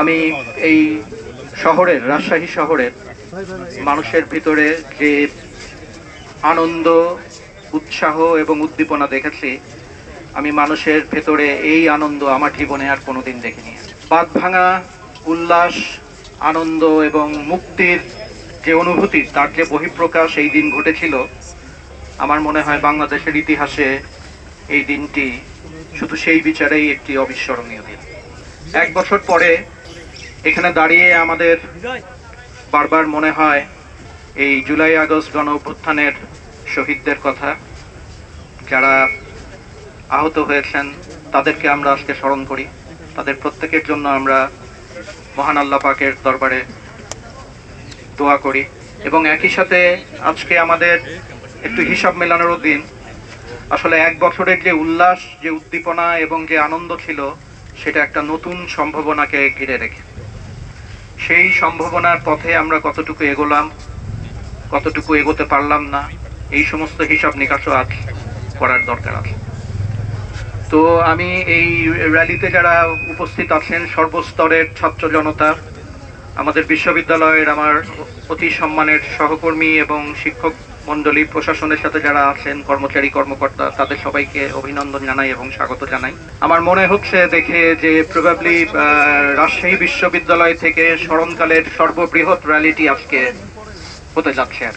আমি এই শহরের, রাজশাহী শহরের মানুষের ভিতরে যে আনন্দ, উৎসাহ এবং উদ্দীপনা দেখেছি, আমি মানুষের ভেতরে এই আনন্দ আমার জীবনে আর কোনোদিন দেখিনি। বাদ ভাঙা উল্লাস, আনন্দ এবং মুক্তির যে অনুভূতি, তার যে বহিঃপ্রকাশ এই দিন ঘটেছিল আমার মনে হয় বাংলাদেশের ইতিহাসে এই দিনটি শুধু সেই বিচারেই একটি অবিস্মরণীয় দিন। এক বছর পরে এখানে দাঁড়িয়ে আমাদের বারবার মনে হয় এই জুলাই আগস্ট গণ অভ্যুত্থানের শহীদদের কথা। যারা আহত হয়েছেন, তাদেরকে আমরা আজকে স্মরণ করি। তাদের প্রত্যেকের জন্য আমরা মহান আল্লাহ পাকের দরবারে দোয়া করি। এবং একই সাথে আজকে আমাদের একটু হিসাব মেলানোরও দিন। আসলে এক বছরের যে উল্লাস, যে উদ্দীপনা এবং যে আনন্দ ছিল, সেটা একটা নতুন সম্ভাবনাকে ঘিরে রেখে। সেই সম্ভাবনার পথে আমরা কতটুকু এগোলাম, কতটুকু এগোতে পারলাম না, এই সমস্ত হিসাব নিকাশও আজ করার দরকার আছে। তো আমি এই র্যালিতে যারা উপস্থিত আছেন, সর্বস্তরের ছাত্র জনতা, আমাদের বিশ্ববিদ্যালয়ের আমার অতি সম্মানের সহকর্মী এবং শিক্ষক মণ্ডলী প্রশাসনের সাথে যারা আছেন, কর্মচারী, কর্মকর্তা, তাদের সবাইকে অভিনন্দন জানাই এবং স্বাগত জানাই আমার মনে হচ্ছে দেখে যে প্রবাবলি রাজশাহী বিশ্ববিদ্যালয় থেকে স্মরণকালের সর্ববৃহৎ র্যালিটি আজকে হতে যাচ্ছে আর।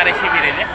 Star eşi bireli.